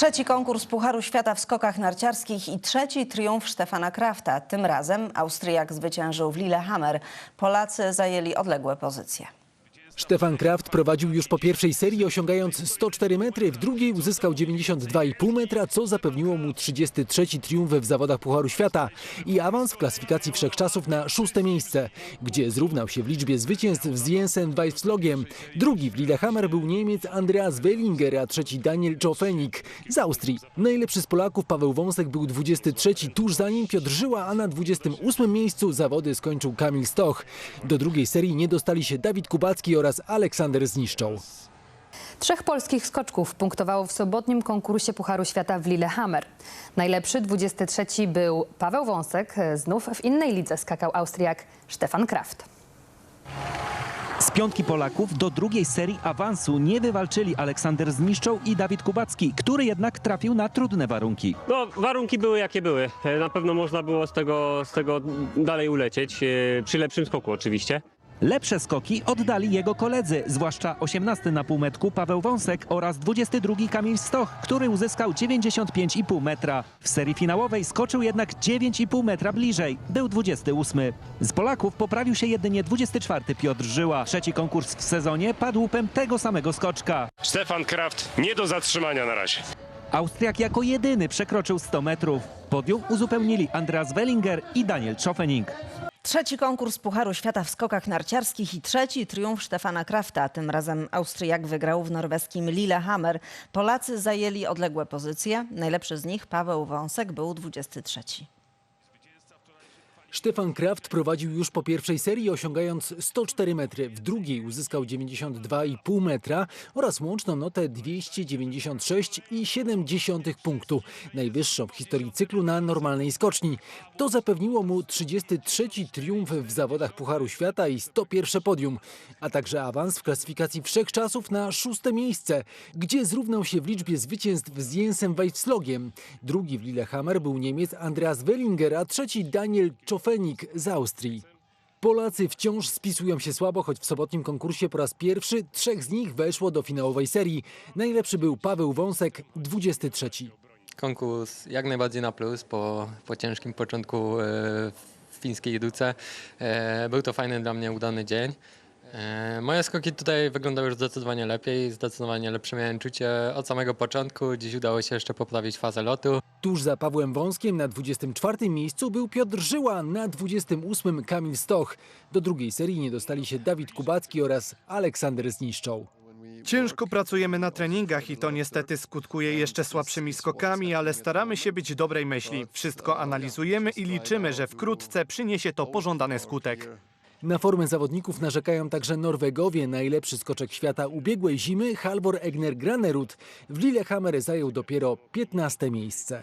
Trzeci konkurs Pucharu Świata w skokach narciarskich i trzeci triumf Stefana Krafta. Tym razem Austriak zwyciężył w Lillehammer. Polacy zajęli odległe pozycje. Stefan Kraft prowadził już po pierwszej serii osiągając 104 metry, w drugiej uzyskał 92,5 metra, co zapewniło mu 33 triumf w zawodach Pucharu Świata i awans w klasyfikacji wszechczasów na szóste miejsce, gdzie zrównał się w liczbie zwycięstw z Jensen Weisslogiem. Drugi w Lillehammer był Niemiec Andreas Wellinger, a trzeci Daniel Czofenik z Austrii. Najlepszy z Polaków Paweł Wąsek był 23, tuż za nim Piotr Żyła, a na 28 miejscu zawody skończył Kamil Stoch. Do drugiej serii nie dostali się Dawid Kubacki oraz Aleksander Zniszczą. Trzech polskich skoczków punktowało w sobotnim konkursie Pucharu Świata w Lillehammer. Najlepszy, 23 był Paweł Wąsek. Znów w innej lidze skakał Austriak Stefan Kraft. Z piątki Polaków do drugiej serii awansu nie wywalczyli Aleksander Zniszczą i Dawid Kubacki, który jednak trafił na trudne warunki. No, warunki były jakie były. E, Na pewno można było z tego, z tego dalej ulecieć, e, przy lepszym skoku oczywiście. Lepsze skoki oddali jego koledzy, zwłaszcza 18 na półmetku Paweł Wąsek oraz 22 Kamil Stoch, który uzyskał 95,5 metra. W serii finałowej skoczył jednak 9,5 metra bliżej, był 28. Z Polaków poprawił się jedynie 24 Piotr Żyła. Trzeci konkurs w sezonie padł łupem tego samego skoczka. Stefan Kraft nie do zatrzymania na razie. Austriak jako jedyny przekroczył 100 metrów. Podium uzupełnili Andreas Wellinger i Daniel Czofening. Trzeci konkurs Pucharu Świata w skokach narciarskich i trzeci triumf Stefana Krafta. Tym razem Austriak wygrał w norweskim Lillehammer. Polacy zajęli odległe pozycje. Najlepszy z nich, Paweł Wąsek, był 23. Stefan Kraft prowadził już po pierwszej serii osiągając 104 metry, w drugiej uzyskał 92,5 metra oraz łączną notę 296,7 punktu, najwyższą w historii cyklu na normalnej skoczni. To zapewniło mu 33 triumf w zawodach Pucharu Świata i 101 podium, a także awans w klasyfikacji wszechczasów na szóste miejsce, gdzie zrównał się w liczbie zwycięstw z Jensem Weisslogiem. Drugi w Lillehammer był Niemiec Andreas Wellinger, a trzeci Daniel Czofenik z Austrii. Polacy wciąż spisują się słabo, choć w sobotnim konkursie po raz pierwszy trzech z nich weszło do finałowej serii. Najlepszy był Paweł Wąsek, 23. konkurs jak najbardziej na plus po, po ciężkim początku e, w fińskiej jeduce. E, Był to fajny dla mnie, udany dzień. E, Moje skoki tutaj wyglądały już zdecydowanie lepiej, zdecydowanie lepsze miałem czucie od samego początku. Dziś udało się jeszcze poprawić fazę lotu. Tuż za Pawłem Wąskiem na 24 miejscu był Piotr Żyła, na 28 Kamil Stoch. Do drugiej serii nie dostali się Dawid Kubacki oraz Aleksander Zniszczą. Ciężko pracujemy na treningach i to niestety skutkuje jeszcze słabszymi skokami, ale staramy się być dobrej myśli. Wszystko analizujemy i liczymy, że wkrótce przyniesie to pożądany skutek. Na formę zawodników narzekają także Norwegowie. Najlepszy skoczek świata ubiegłej zimy, Halvor Egner Granerud, w Lillehammer zajął dopiero 15 miejsce.